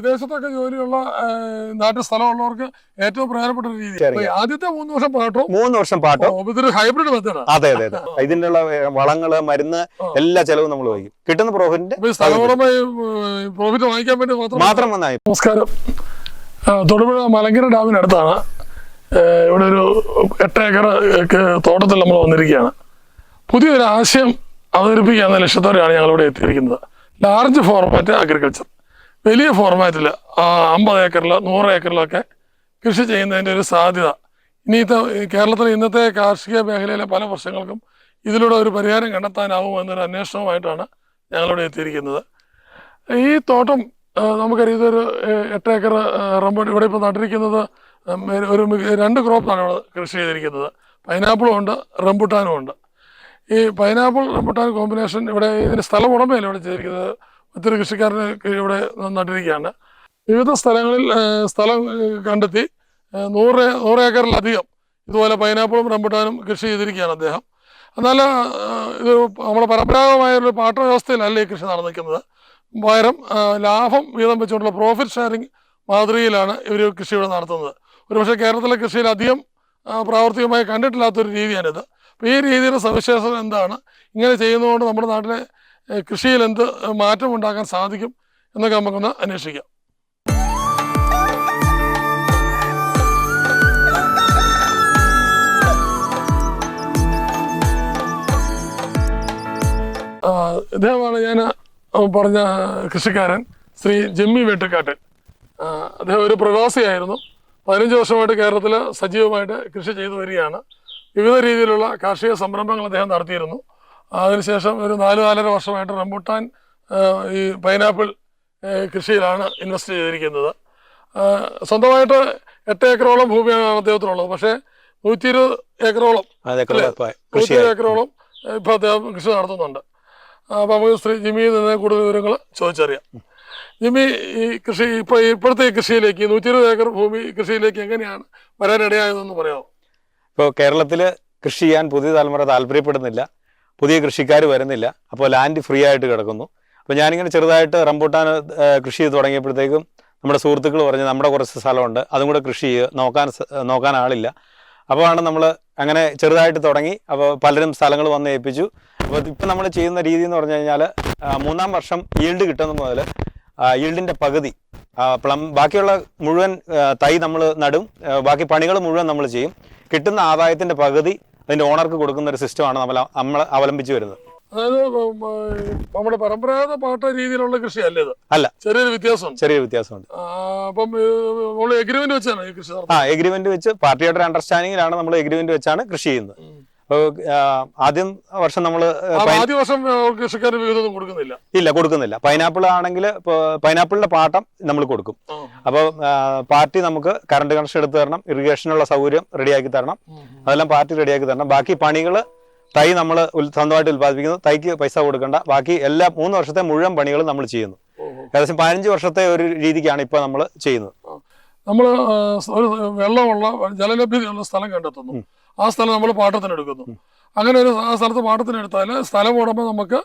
വിദേശത്തൊക്കെ ജോലിയുള്ള നാട്ടിൽ സ്ഥലമുള്ളവർക്ക് ഏറ്റവും പ്രധാനപ്പെട്ട ഒരു രീതി. ആദ്യത്തെ മൂന്ന് വർഷം പാട്ടോ? മൂന്ന് വർഷം പാട്ടോ? ഇതൊരു ഹൈബ്രിഡ് മെത്തേഡാണ് അതെ അതെ ഇതിന്റെ ഇതിനുള്ള വളങ്ങൾ മരുന്ന് എല്ലാ ചെലവും നമ്മൾ വഹിക്കും. കിട്ടുന്ന പ്രോഫിറ്റിന്റെ പ്രോഫിറ്റ് വാങ്ങിക്കാൻ വേണ്ടി മാത്രം വന്നായി നമസ്കാരം. തൊടുപുഴ മലങ്കര ഡാമിനടുത്താണ് ഇവിടെ ഒരു എട്ട് ഏക്കർ തോട്ടത്തിൽ നമ്മൾ വന്നിരിക്കുകയാണ്. പുതിയൊരു ആശയം അവതരിപ്പിക്കുക എന്ന ലക്ഷ്യത്തോടെയാണ് ഞങ്ങൾ ഇവിടെ എത്തിയിരിക്കുന്നത്. ലാർജ് ഫോർമാറ്റ് അഗ്രികൾച്ചർ വലിയ ഫോർമാറ്റിൽ അമ്പത് ഏക്കറിൽ നൂറ് ഏക്കറിലൊക്കെ കൃഷി ചെയ്യുന്നതിന്റെ ഒരു സാധ്യത. ഇനിയത്തെ കേരളത്തിലെ ഇന്നത്തെ കാർഷിക മേഖലയിലെ പല പ്രശ്നങ്ങൾക്കും ഇതിലൂടെ ഒരു പരിഹാരം കണ്ടെത്താനാവും എന്നൊരു അന്വേഷണവുമായിട്ടാണ് ഞങ്ങളിവിടെ എത്തിയിരിക്കുന്നത്. ഈ തോട്ടം നമുക്കറിയാം ഇതൊരു എട്ട് ഏക്കർ റബ്ബർ ഇവിടെ ഇപ്പോൾ നട്ടിരിക്കുന്നത് ഒരു രണ്ട് ക്രോപ്പാണ് ഇവിടെ കൃഷി ചെയ്തിരിക്കുന്നത്. പൈനാപ്പിളും ഉണ്ട് റംബുട്ടാനും ഉണ്ട്. ഈ പൈനാപ്പിൾ റംബുട്ടാൻ കോമ്പിനേഷൻ ഇവിടെ ഇതിന് സ്ഥലം ഉടമയല്ല ഇവിടെ ചെയ്തിരിക്കുന്നത്? ഒത്തിരി കൃഷിക്കാരന് ഇവിടെ നട്ടിരിക്കുകയാണ് വിവിധ സ്ഥലങ്ങളിൽ സ്ഥലം കണ്ടെത്തി നൂറ് നൂറ് ഏക്കറിലധികം ഇതുപോലെ പൈനാപ്പിളും റംബുട്ടാനും കൃഷി ചെയ്തിരിക്കുകയാണ് അദ്ദേഹം. എന്നാൽ ഇത് നമ്മുടെ പരമ്പരാഗതമായ ഒരു പാട്ട വ്യവസ്ഥയിലല്ല ഈ കൃഷി നടന്നിരിക്കുന്നത്? പകരം ലാഭം വീതം വെച്ചുകൊണ്ടുള്ള പ്രോഫിറ്റ് ഷെയറിംഗ് മാതൃകയിലാണ് ഇവർ കൃഷി ഇവിടെ നടത്തുന്നത്. ഒരുപക്ഷെ കേരളത്തിലെ കൃഷിയിൽ അധികം പ്രാവർത്തികമായി കണ്ടിട്ടില്ലാത്തൊരു രീതിയാണിത്. അപ്പോൾ ഈ രീതിയുടെ സവിശേഷത എന്താണ്? ഇങ്ങനെ ചെയ്യുന്നതുകൊണ്ട് നമ്മുടെ നാട്ടിലെ കൃഷിയിൽ എന്ത് മാറ്റം ഉണ്ടാക്കാൻ സാധിക്കും എന്നൊക്കെ നമുക്കൊന്ന് അന്വേഷിക്കാം. ഇദ്ദേഹമാണ് ഞാൻ പറഞ്ഞ കൃഷിക്കാരൻ ശ്രീ ജമ്മി വെട്ടിക്കാട്ട് അദ്ദേഹം ഒരു പ്രവാസിയായിരുന്നു. പതിനഞ്ച് വർഷമായിട്ട് കേരളത്തിൽ സജീവമായിട്ട് കൃഷി ചെയ്തു വരികയാണ്. വിവിധ രീതിയിലുള്ള കാർഷിക സംരംഭങ്ങൾ അദ്ദേഹം നടത്തിയിരുന്നു. അതിനുശേഷം ഒരു നാല് നാലര വർഷമായിട്ട് റംബുട്ടാൻ ഈ പൈനാപ്പിൾ കൃഷിയിലാണ് ഇൻവെസ്റ്റ് ചെയ്തിരിക്കുന്നത്. സ്വന്തമായിട്ട് എട്ട് ഏക്കറോളം ഭൂമിയാണ് അദ്ദേഹത്തിനുള്ളത്. പക്ഷേ നൂറ്റി ഇരുപത് ഏക്കറോളം നൂറ്റി ഏക്കറോളം ഇപ്പോൾ അദ്ദേഹം കൃഷി നടത്തുന്നുണ്ട്. അപ്പോൾ നമുക്ക് ശ്രീ ജിമ്മിയിൽ നിന്ന് കൂടുതൽ വിവരങ്ങൾ ചോദിച്ചറിയാം. ജിമ്മി ഈ കൃഷി ഇപ്പോൾ ഇപ്പോഴത്തെ ഈ കൃഷിയിലേക്ക് നൂറ്റി ഇരുപത് ഏക്കർ ഭൂമി കൃഷിയിലേക്ക് എങ്ങനെയാണ് വരാനിടയായതെന്ന് പറയാമോ? ഇപ്പോൾ കേരളത്തിൽ കൃഷി ചെയ്യാൻ പുതിയ തലമുറ താല്പര്യപ്പെടുന്നില്ല. പുതിയ കൃഷിക്കാർ വരുന്നില്ല. അപ്പോൾ ലാൻഡ് ഫ്രീ ആയിട്ട് കിടക്കുന്നു. അപ്പോൾ ഞാനിങ്ങനെ ചെറുതായിട്ട് റംബൂട്ടാൻ കൃഷി ചെയ്ത് തുടങ്ങിയപ്പോഴത്തേക്കും നമ്മുടെ സുഹൃത്തുക്കൾ പറഞ്ഞ് നമ്മുടെ കുറച്ച് സ്ഥലമുണ്ട്. അതും കൂടെ കൃഷി ചെയ്യുക നോക്കാൻ നോക്കാൻ ആളില്ല. അപ്പോൾ ആണ് നമ്മൾ അങ്ങനെ ചെറുതായിട്ട് തുടങ്ങി. അപ്പോൾ പലരും സ്ഥലങ്ങൾ വന്ന് ഏൽപ്പിച്ചു. അപ്പോൾ ഇപ്പം നമ്മൾ ചെയ്യുന്ന രീതി എന്ന് പറഞ്ഞു കഴിഞ്ഞാൽ മൂന്നാം വർഷം ഈൽഡ് കിട്ടുന്ന മുതൽ ഈൽഡിന്റെ പകുതി പ്ലം ബാക്കിയുള്ള മുഴുവൻ തൈ നമ്മൾ നടും. ബാക്കി പണികൾ മുഴുവൻ നമ്മൾ ചെയ്യും. കിട്ടുന്ന ആദായത്തിന്റെ പകുതി അതിന്റെ ഓണർക്ക് കൊടുക്കുന്ന ഒരു സിസ്റ്റമാണ് നമ്മൾ നമ്മൾ അവലംബിച്ച് വരുന്നത്. അതായത് നമ്മുടെ പരമ്പരാഗത പാട്ട രീതിയിലുള്ള കൃഷിയല്ല ഇത്? അല്ല. ചെറിയൊരു വ്യത്യാസം ചെറിയ വ്യത്യാസമുണ്ട്. അപ്പം നമ്മൾ എഗ്രിമെന്റ് വെച്ചാണ് ഈ കൃഷി ആ എഗ്രിമെന്റ് വെച്ച് പാർട്ടിയുടെ അണ്ടർസ്റ്റാൻഡിംഗിലാണ് അണ്ടർസ്റ്റാൻഡിങ്ങിലാണ് നമ്മൾ എഗ്രിമെന്റ് വെച്ചാണ് കൃഷി ചെയ്യുന്നത്. ആദ്യം വർഷം നമ്മൾ ആദ്യ വർഷം കൃഷിക്കാർ കൊടുക്കുന്നില്ല. ഇല്ല കൊടുക്കുന്നില്ല. പൈനാപ്പിൾ ആണെങ്കിൽ പൈനാപ്പിളിന്റെ പാട്ടം നമ്മൾ കൊടുക്കും. അപ്പൊ അപ്പോൾ പാർട്ടി നമുക്ക് കറണ്ട് കണക്ഷൻ എടുത്തു തരണം ഇറിഗേഷനുള്ള സൗകര്യം റെഡിയാക്കി തരണം. അതെല്ലാം പാർട്ടി റെഡിയാക്കി തരണം. ബാക്കി പണികൾ തൈ നമ്മൾ സ്വന്തമായിട്ട് ഉൽപ്പാദിപ്പിക്കുന്നു. തൈക്ക് പൈസ കൊടുക്കണ്ട. ബാക്കി എല്ലാ മൂന്ന് വർഷത്തെ മുഴുവൻ പണികളും നമ്മൾ ചെയ്യുന്നു. ഏകദേശം പതിനഞ്ച് വർഷത്തെ ഒരു രീതിക്കാണ് ഇപ്പോൾ നമ്മൾ ചെയ്യുന്നത്. നമ്മൾ ഒരു വെള്ളമുള്ള ജലലഭ്യതയുള്ള സ്ഥലം കണ്ടെത്തുന്നു. ആ സ്ഥലം നമ്മൾ പാട്ടത്തിന് എടുക്കുന്നു അങ്ങനെ ഒരു ആ സ്ഥലത്ത് പാട്ടത്തിന് എടുത്താൽ സ്ഥലം ഉടമ നമുക്ക്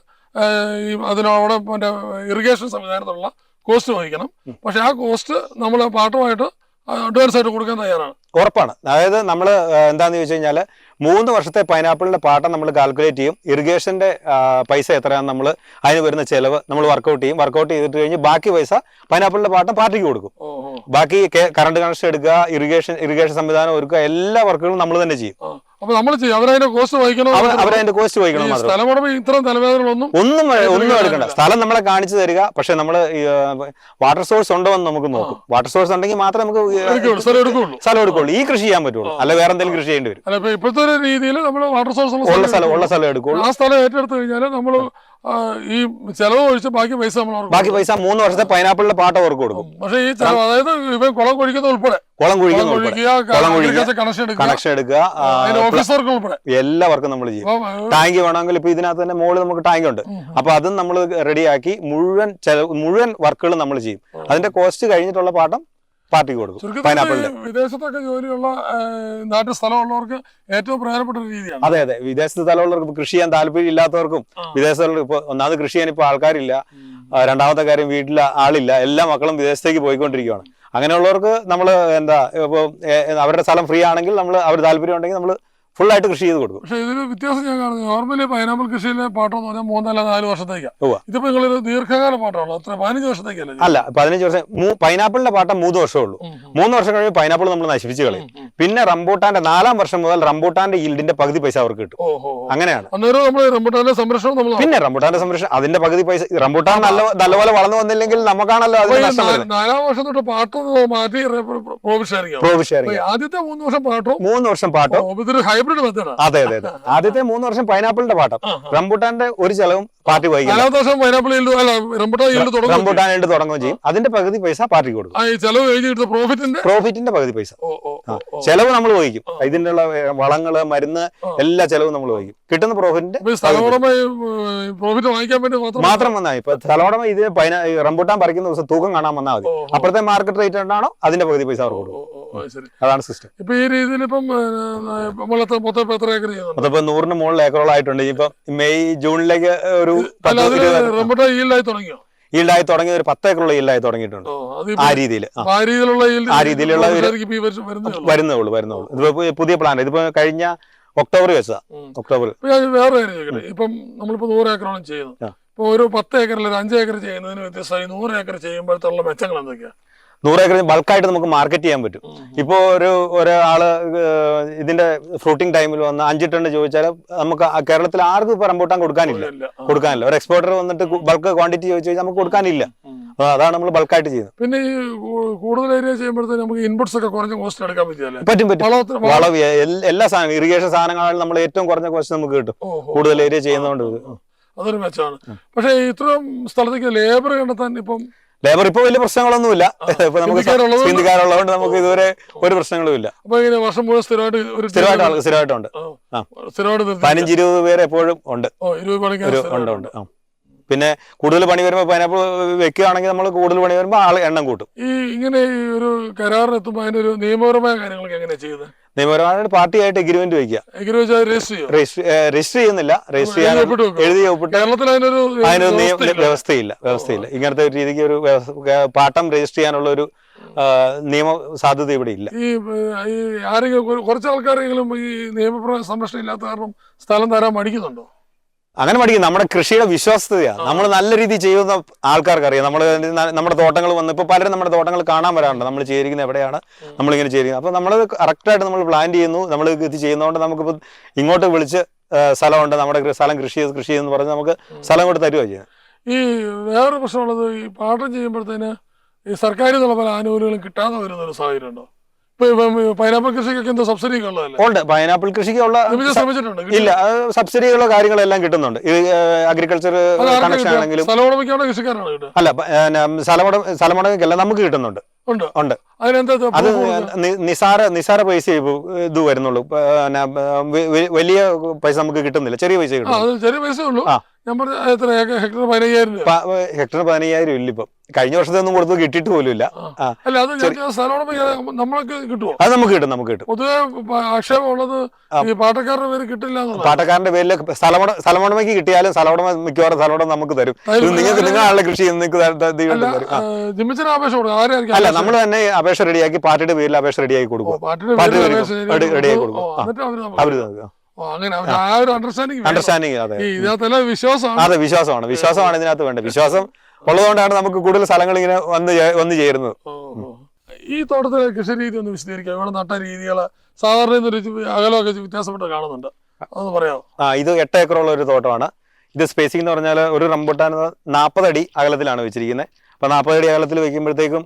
ഈ അതിനവിടെ മറ്റേ ഇറിഗേഷൻ സംവിധാനത്തിലുള്ള കോസ്റ്റ് വഹിക്കണം. പക്ഷെ ആ കോസ്റ്റ് നമ്മൾ പാട്ടമായിട്ട് അഡ്വാൻസ് ആയിട്ട് കൊടുക്കാൻ തയ്യാറാണ്. ഉറപ്പാണ്. അതായത് നമ്മൾ എന്താണെന്ന് ചോദിച്ചു കഴിഞ്ഞാൽ മൂന്ന് വർഷത്തെ പൈനാപ്പിളിന്റെ പാട്ടം നമ്മൾ കാൽക്കുലേറ്റ് ചെയ്യും. ഇറിഗേഷന്റെ പൈസ എത്രയാണെന്ന് നമ്മൾ അതിന് വരുന്ന ചിലവ് നമ്മൾ വർക്കൗട്ട് ചെയ്യും. വർക്കൗട്ട് ചെയ്തിട്ട് കഴിഞ്ഞ് ബാക്കി പൈസ പൈനാപ്പിളിന്റെ പാട്ടം പാർട്ടിക്ക് കൊടുക്കും. ബാക്കി കറണ്ട് കണക്ഷൻ എടുക്കുക ഇറിഗേഷൻ ഇറിഗേഷൻ സംവിധാനം ഒരുക്കുക എല്ലാ വർക്കുകളും നമ്മൾ തന്നെ ചെയ്യും. അപ്പൊ നമ്മൾ ചെയ്യും. അവരതിന്റെ കോസ്റ്റ് വഹിക്കണം അവരതിന്റെ കോസ്റ്റ് വഹിക്കണം ഇത്തരം തലവേദനകളൊന്നും ഒന്നും ഒന്നും എടുക്കണ്ട. സ്ഥലം നമ്മളെ കാണിച്ചു തരിക. പക്ഷെ നമ്മൾ വാട്ടർ സോഴ്സ് ഉണ്ടോ എന്ന് നമുക്ക് നോക്കും. വാട്ടർ സോഴ്സ് ഉണ്ടെങ്കിൽ മാത്രമേ നമുക്ക് സ്ഥലം എടുക്കുള്ളൂ ഈ കൃഷി ചെയ്യാൻ പറ്റുള്ളൂ. അല്ല വേറെ എന്തെങ്കിലും കൃഷി ചെയ്യേണ്ടി വരും. ഇപ്പോഴത്തെ രീതിയിൽ നമ്മൾ വാട്ടർ സോഴ്സ് ഉള്ള സ്ഥലം ഉള്ള സ്ഥലം എടുക്കുള്ളൂ ആ സ്ഥലം ഏറ്റെടുത്ത് കഴിഞ്ഞാൽ നമ്മൾ ഈ ചെലവ് ഒഴിച്ച് ബാക്കി പൈസ നമ്മൾ ബാക്കി പൈസ മൂന്ന് വർഷത്തെ പൈനാപ്പിളിന്റെ പാട്ട അവർക്ക് കൊടുക്കും. പക്ഷേ ഈ ചെലവ് അതായത് ഇവൻ കുളം കുഴിക്കുന്ന ഉൾപ്പെടെ. കുളം കുഴിക്കുന്ന കണക്ഷൻ എടുക്കുക. കണക്ഷൻ എടുക്കുക ഓഫീസ് വർക്ക് ഉൾപ്പെടെ. എല്ലാവർക്കും നമ്മൾ ചെയ്യും. ടാങ്ക് വേണമെങ്കിൽ ഇപ്പൊ ഇതിനകത്ത് തന്നെ മുകളിൽ നമുക്ക് ടാങ്ക് ഉണ്ട്. അപ്പൊ അതും നമ്മൾ റെഡിയാക്കി മുഴുവൻ ചെലവ് മുഴുവൻ വർക്കുകളും നമ്മൾ ചെയ്യും. അതിന്റെ കോസ്റ്റ് കഴിഞ്ഞിട്ടുള്ള പാട്ടം പാർട്ടിക്ക് കൊടുക്കും പൈനാപ്പിളിന്റെ. വിദേശത്തൊക്കെ ജോലിയുള്ള നാട്ടിൽ സ്ഥലമുള്ളവർക്ക് ഏറ്റവും പ്രധാനപ്പെട്ട ഒരു രീതിയാണ്. അതെ അതെ. വിദേശത്ത് സ്ഥലമുള്ളവർക്ക് കൃഷി ചെയ്യാൻ താല്പര്യം ഇല്ലാത്തവർക്കും വിദേശത്തുള്ള ഇപ്പൊ ഒന്നാമത് കൃഷി ചെയ്യാൻ ഇപ്പൊ ആൾക്കാരില്ല. രണ്ടാമത്തെ കാര്യം വീട്ടിൽ ആളില്ല. എല്ലാ മക്കളും വിദേശത്തേക്ക് പോയിക്കൊണ്ടിരിക്കുകയാണ് അങ്ങനെയുള്ളവർക്ക് നമ്മൾ എന്താ ഇപ്പോൾ അവരുടെ സ്ഥലം ഫ്രീ ആണെങ്കിൽ നമ്മൾ അവർ താല്പര്യം ഉണ്ടെങ്കിൽ നമ്മൾ ഫുൾ ആയിട്ട് കൃഷി ചെയ്ത് കൊടുക്കും പക്ഷേ ഇതിന് വ്യത്യാസം ഞാൻ കാണുന്നത് നോർമലി പൈനാപ്പിൾ കൃഷിയിലെ പാട്ടം എന്ന് പറഞ്ഞാൽ മൂന്നല്ല നാല് വർഷത്തേക്കാണ് ഇതിപ്പോ നിങ്ങളൊരു ദീർഘകാല പാട്ടമാണോ അത്ര പതിനഞ്ച് വർഷത്തേക്കല്ലേ അല്ല പതിനഞ്ച് വർഷം പൈനാപ്പിളിന്റെ പാട്ടം മൂന്ന് വർഷമേ ഉള്ളൂ. മൂന്ന് വർഷം കഴിയുമ്പോൾ പൈനാപ്പിൾ നമ്മൾ നശിപ്പിച്ച് കളയും. പിന്നെ റംബൂട്ടാന്റെ നാലാം വർഷം മുതൽ റംബൂട്ടാന്റെ ഈൽഡിന്റെ പകുതി പൈസ അവർക്ക് കിട്ടും. അങ്ങനെയാണ് റംബൂട്ടാന്റെ സംരക്ഷണം നമ്മൾ പിന്നെ റംബൂട്ടാന്റെ സംരക്ഷണം അതിന്റെ പകുതി പൈസ റംബൂട്ടാൻ നല്ല നല്ലപോലെ വളർന്നു വന്നില്ലെങ്കിൽ നമുക്കാണല്ലോ നാലാം വർഷം തൊട്ട് പാട്ടം മാറ്റി പ്രോഫിറ്റ് ഷെയറിംഗ് ആദ്യത്തെ മൂന്ന് വർഷം പാട്ടോ മൂന്ന് വർഷം പാട്ടോ ഹൈ ഹൈബ്രിഡ് അതെ അതെ അതെ. ആദ്യത്തെ മൂന്ന് വർഷം പൈനാപ്പിളിന്റെ പാട്ടം. റംബുട്ടാന്റെ ഒരു ചെലവും പാർട്ടി റംബുട്ടാൻ തുടങ്ങുകയും ചെയ്യും. അതിന്റെ പകുതി പൈസ പാർട്ടിക്ക് കൊടുക്കും. പ്രോഫിറ്റിന്റെ പ്രോഫിറ്റിന്റെ പകുതി പൈസ. ചെലവ് നമ്മൾ വഹിക്കും. ഇതിന്റെ ഉള്ള വളങ്ങൾ മരുന്ന്. എല്ലാ ചെലവും നമ്മൾ വഹിക്കും. കിട്ടുന്ന പ്രോഫിറ്റിന്റെ പ്രോഫിറ്റ് വാങ്ങിക്കാൻ വേണ്ടി മാത്രം വന്നാൽ ഇപ്പൊ തലോടമ ഇത് റംബുട്ടാൻ പറിക്കുന്ന ദിവസം തൂക്കം കാണാൻ വന്നാൽ മതി. അപ്പുറത്തെ മാർക്കറ്റ് റേറ്റ് ഉണ്ടാണോ അതിന്റെ പകുതി പൈസ അവർക്ക് കൊടുക്കും. ശരി. അതാണ് സിസ്റ്റം. ഇപ്പൊ ഈ രീതിയിൽ ഇപ്പം നമ്മൾ മൊത്തം എത്ര ഏക്കർ ചെയ്യുന്നുണ്ട്? അതിപ്പോ നൂറിന് മുകളിൽ ഏക്കറോളായിട്ടുണ്ട് ഇപ്പൊ മെയ് ജൂണിലേക്ക് ഒരു റംബുട്ടാൻ ഈൽഡായി തുടങ്ങിയോ? ഈൽഡായി തുടങ്ങിയ ഒരു പത്ത് ഏക്കറുള്ള ഈൽഡായി തുടങ്ങിയിട്ടുണ്ട്. ആ രീതിയിൽ ആ. രീതിയിലുള്ള വരുന്നുള്ളൂ വരുന്നുള്ളൂ ഇതിപ്പോ പുതിയ പ്ലാൻ ഇതിപ്പോ കഴിഞ്ഞ ഒക്ടോബർ വെച്ചതാ. ഒക്ടോബർ ഇപ്പൊ വേറെ ഇപ്പം നമ്മളിപ്പോ നൂറ് ഏക്കറോളം ചെയ്യുന്നു. ഇപ്പൊ ഒരു പത്ത് ഏക്കറിൽ ഒരു അഞ്ച് ഏക്കർ ചെയ്യുന്നതിന് വ്യത്യസ്തമായി നൂറ് ഏക്കർ ചെയ്യുമ്പോഴത്തുള്ള മെച്ചങ്ങൾ എന്തൊക്കെയാ? നൂറ് ഏക്കർ ബൾക്കായിട്ട് നമുക്ക് മാർക്കറ്റ് ചെയ്യാൻ പറ്റും. ഇപ്പോൾ ഒരു ഒരാൾ ഇതിന്റെ ഫ്രൂട്ടിംഗ് ടൈമിൽ വന്ന് അഞ്ച് ടൺ ചോദിച്ചാൽ നമുക്ക് കേരളത്തിൽ ആർക്കും ഇപ്പൊ റംബൂട്ടാൻ കൊടുക്കാനില്ല. കൊടുക്കാനില്ല. ഒരു എക്സ്പോർട്ടർ വന്നിട്ട് ബൾക്ക് ക്വാണ്ടിറ്റി ചോദിച്ചു കഴിഞ്ഞാൽ നമുക്ക് കൊടുക്കാനില്ല. അതാണ് നമ്മൾ ബൾക്കായിട്ട് ചെയ്യുന്നത്. പിന്നെ കൂടുതൽ ഏരിയ ചെയ്യുമ്പോഴത്തേക്ക് നമുക്ക് ഇൻപുട്സ് ഒക്കെ കുറഞ്ഞ കോസ്റ്റ് എടുക്കാൻ പറ്റില്ല പറ്റും പറ്റും. വളവ് എല്ലാ സാധനം ഇറിഗേഷൻ സാധനങ്ങളാണ് നമ്മൾ ഏറ്റവും കുറഞ്ഞ കോസ്റ്റ് നമുക്ക് കിട്ടും. കൂടുതൽ ഏരിയ ചെയ്യുന്നതുകൊണ്ട്. അതൊരു മെച്ചമാണ്. പക്ഷേ ഇത്രയും സ്ഥലത്തേക്ക് ലേബർ കണ്ടെത്താൻ ഇപ്പം ലേബർ ഇപ്പൊ വലിയ പ്രശ്നങ്ങളൊന്നുമില്ല. ഇപ്പൊ നമുക്ക് ഹിന്ദിക്കാരുള്ളതുകൊണ്ട് നമുക്ക് ഇതുവരെ ഒരു പ്രശ്നങ്ങളും ഇല്ല വർഷം മുഴുവൻ സ്ഥിരമായിട്ട് സ്ഥിരമായിട്ടുണ്ട്. പതിനഞ്ച് ഇരുപത് പേര് എപ്പോഴും ഉണ്ട്. ഉണ്ട് ഉണ്ട്. ആ. പിന്നെ കൂടുതൽ പണി വരുമ്പോൾ പൈനാപ്പിൾ വെക്കുകയാണെങ്കിൽ നമ്മൾ കൂടുതൽ പണി വരുമ്പോൾ ആൾ എണ്ണം കൂട്ടും. ഈ ഇങ്ങനെ ഒരു കരാറിനെത്തുമ്പോ അതിന്റെ ഒരു നിയമപരമായ കാര്യങ്ങളൊക്കെ എങ്ങനെയാ ചെയ്യുന്നത് നിയമപരമായിട്ട് പാർട്ടിയായിട്ട് എഗ്രിമെന്റ് വയ്ക്കുക. രജിസ്റ്റർ ചെയ്യുന്നില്ല. രജിസ്റ്റർ ചെയ്യാൻ എഴുതി ഒപ്പിട്ട് അതിനൊരു വ്യവസ്ഥയില്ല. വ്യവസ്ഥയില്ല ഇങ്ങനത്തെ ഒരു രീതിക്ക് ഒരു പാട്ടം രജിസ്റ്റർ ചെയ്യാനുള്ള ഒരു നിയമ സാധ്യത ഇവിടെ ഇല്ല. ഈ ആരെങ്കിലും കുറച്ച് ആൾക്കാരെങ്കിലും ഈ നിയമപ്ര സംരക്ഷണം ഇല്ലാത്ത കാരണം സ്ഥലം തരാൻ മടിക്കുന്നുണ്ടോ? അങ്ങനെ മടിക്കും നമ്മുടെ കൃഷിയുടെ വിശ്വാസ്യതയാണ്. നമ്മൾ നല്ല രീതിയിൽ ചെയ്യുന്ന ആൾക്കാർക്ക് അറിയാം നമ്മൾ നമ്മുടെ തോട്ടങ്ങൾ വന്ന് ഇപ്പൊ പലരും നമ്മുടെ തോട്ടങ്ങൾ കാണാൻ വരാറുണ്ട്. നമ്മൾ ചെയ്തിരിക്കുന്നത് എവിടെയാണ്? നമ്മളിങ്ങനെ ചെയ്തിരിക്കുന്നത് അപ്പോൾ നമ്മൾ കറക്റ്റായിട്ട് നമ്മൾ പ്ലാൻ ചെയ്യുന്നു. നമ്മൾ ഇത് ചെയ്യുന്നതുകൊണ്ട് നമുക്കിപ്പോൾ ഇങ്ങോട്ട് വിളിച്ച് സ്ഥലമുണ്ട്. നമ്മുടെ സ്ഥലം കൃഷി ചെയ്ത് കൃഷി എന്ന് പറഞ്ഞ് നമുക്ക് സ്ഥലം കൊണ്ട് തരുവാ ചെയ്യാം ഈ വേറൊരു പ്രശ്നമുള്ളത് ഈ പാട്ടം ചെയ്യുമ്പോഴത്തേന് ഈ സർക്കാരിൽ നിന്നുള്ള പല ആനുകൂല്യങ്ങളും കിട്ടാതെ വരുന്ന ഒരു സാഹചര്യം ഉണ്ടോ പൈനാപ്പിൾ കൃഷിക്കൊക്കെ എന്തോ സബ്സിഡി ഉണ്ട്. പൈനാപ്പിൾ കൃഷിക്കുള്ള ഇല്ല. സബ്സിഡികളോ കാര്യങ്ങളെല്ലാം കിട്ടുന്നുണ്ട്. അഗ്രികൾച്ചർ കണക്ഷൻ ആണെങ്കിലും അല്ല സ്ഥലമുട സ്ഥലമുടമയ്ക്കല്ല നമുക്ക് കിട്ടുന്നുണ്ട്. ഉണ്ട്. അത് നിസാര നിസാര പൈസ ഇത് വരുന്നുള്ളൂ. വലിയ പൈസ നമുക്ക് കിട്ടുന്നില്ല. ചെറിയ പൈസ കിട്ടും ചെറിയ പൈസ ഉള്ളൂ. ഞാൻ പറഞ്ഞ എത്ര ഹെക്ടർ പതിനയ്യായിരം ഹെക്ടറിന് പതിനയ്യായിരം ഇല്ല ഇപ്പൊ. കഴിഞ്ഞ വർഷത്തെ ഒന്നും കൊടുത്തു കിട്ടിയിട്ട് പോലും ഇല്ല. അല്ല അത് സ്ഥലം നമ്മളൊക്കെ കിട്ടുമോ അത് നമുക്ക് കിട്ടും നമുക്ക് കിട്ടും. പൊതുവെ പ- ആക്ഷേപം ഉള്ളത് ഈ പാട്ടക്കാരുടെ പേര് കിട്ടില്ല പാട്ടക്കാരന്റെ പേരിൽ സ്ഥലമുട സ്ഥലമുടമയ്ക്ക് കിട്ടിയാലും സ്ഥലമുടമ മിക്കവാറും സ്ഥലമുടമ നമുക്ക് തരും. നിങ്ങൾക്ക് നിങ്ങളാണല്ലോ കൃഷി നിങ്ങൾക്ക് അല്ല നമ്മൾ തന്നെ അപേക്ഷ റെഡിയാക്കി പാർട്ടിയുടെ പേരിൽ അപേക്ഷ റെഡിയാക്കി കൊടുക്കും. പാർട്ടിയുടെ റെഡിയാക്കി കൊടുക്കും. അവർ തരും. അണ്ടർസ്റ്റാൻഡിങ് അതെ. അതെ വിശ്വാസമാണ്. വിശ്വാസമാണ് ഇതിനകത്ത് വേണ്ടത്. വിശ്വാസം ഉള്ളതുകൊണ്ടാണ് നമുക്ക് കൂടുതൽ സ്ഥലങ്ങൾ ഇങ്ങനെ വന്ന് വന്ന് ചേരുന്നത്. ഈ തോട്ടത്തിലെ കൃഷി രീതി ഒന്ന് വിശദീകരിക്കാം. ഇവിടെ നട്ട രീതികൾ സാധാരണ അകലമൊക്കെ വ്യത്യാസപ്പെട്ട് കാണുന്നുണ്ട്. അതൊന്ന് പറയാമോ? ആ ഇത് എട്ട് ഏക്കറുള്ള ഒരു തോട്ടമാണ്. ഇത് സ്പേസിംഗ് എന്ന് പറഞ്ഞാൽ ഒരു റംബുട്ടാൻ നാൽപ്പത് അടി അകലത്തിലാണ് വെച്ചിരിക്കുന്നത് അപ്പൊ നാൽപ്പത് അടി അകലത്തിൽ വെക്കുമ്പോഴത്തേക്കും